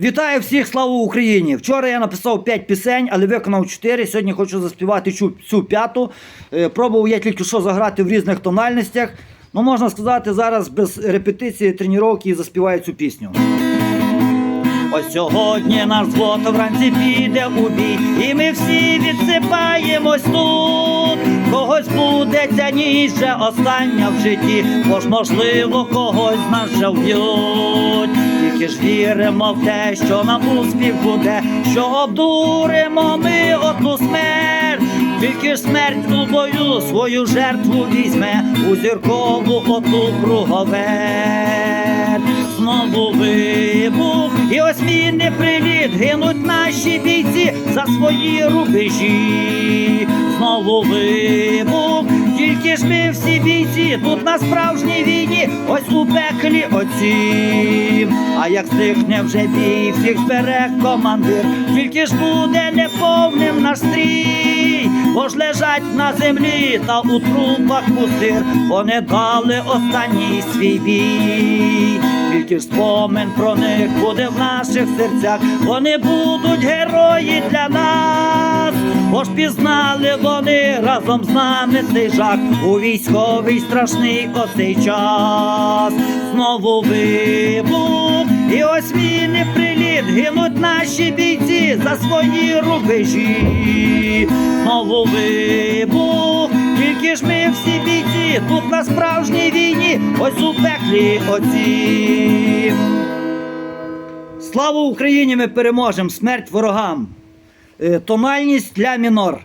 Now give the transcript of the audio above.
Вітаю всіх, слава Україні! Вчора я написав 5 пісень, але виконав 4. Сьогодні хочу заспівати цю, п'яту. Е, Пробував я тільки що заграти в різних тональностях. Ну, можна сказати, зараз без репетиції, тренування заспіваю цю пісню. Ось сьогодні наш звод вранці піде у бій, і ми всі відсипаємось тут. Когось буде ця ніч остання в житті, бо ж можливо когось нас вже вб'ють. Тільки ж віримо в те, що нам успіх буде, що обдуримо ми одну смерть. Тільки ж смерть у бою свою жертву візьме у зіркову оту круговерть. Знову вибух, і ось мінний приліт, гинуть наші бійці за свої рубежі. Знову вибух, тільки ж ми всі бійці, тут на справжній війні, ось у пеклі оці. А як стихне вже бій, всіх збере командир, тільки ж буде неповним наш стрій, бо ж лежать на землі та у трупах пустир, вони дали останній свій бій. Тільки ж спомин про них буде в наших серцях, вони будуть герої для нас, бо ж пізнали вони разом з нами цей жах у військовий страшний оцей час. Знову вибух, і ось він і приліт, гинуть наші бійці за свої рубежі. Знову вибух, тільки ж ми всі бійці, тут на справжній війні, ось у пеклі оці. Слава Україні! Ми переможемо! Смерть ворогам! Е, Тональність ля мінор.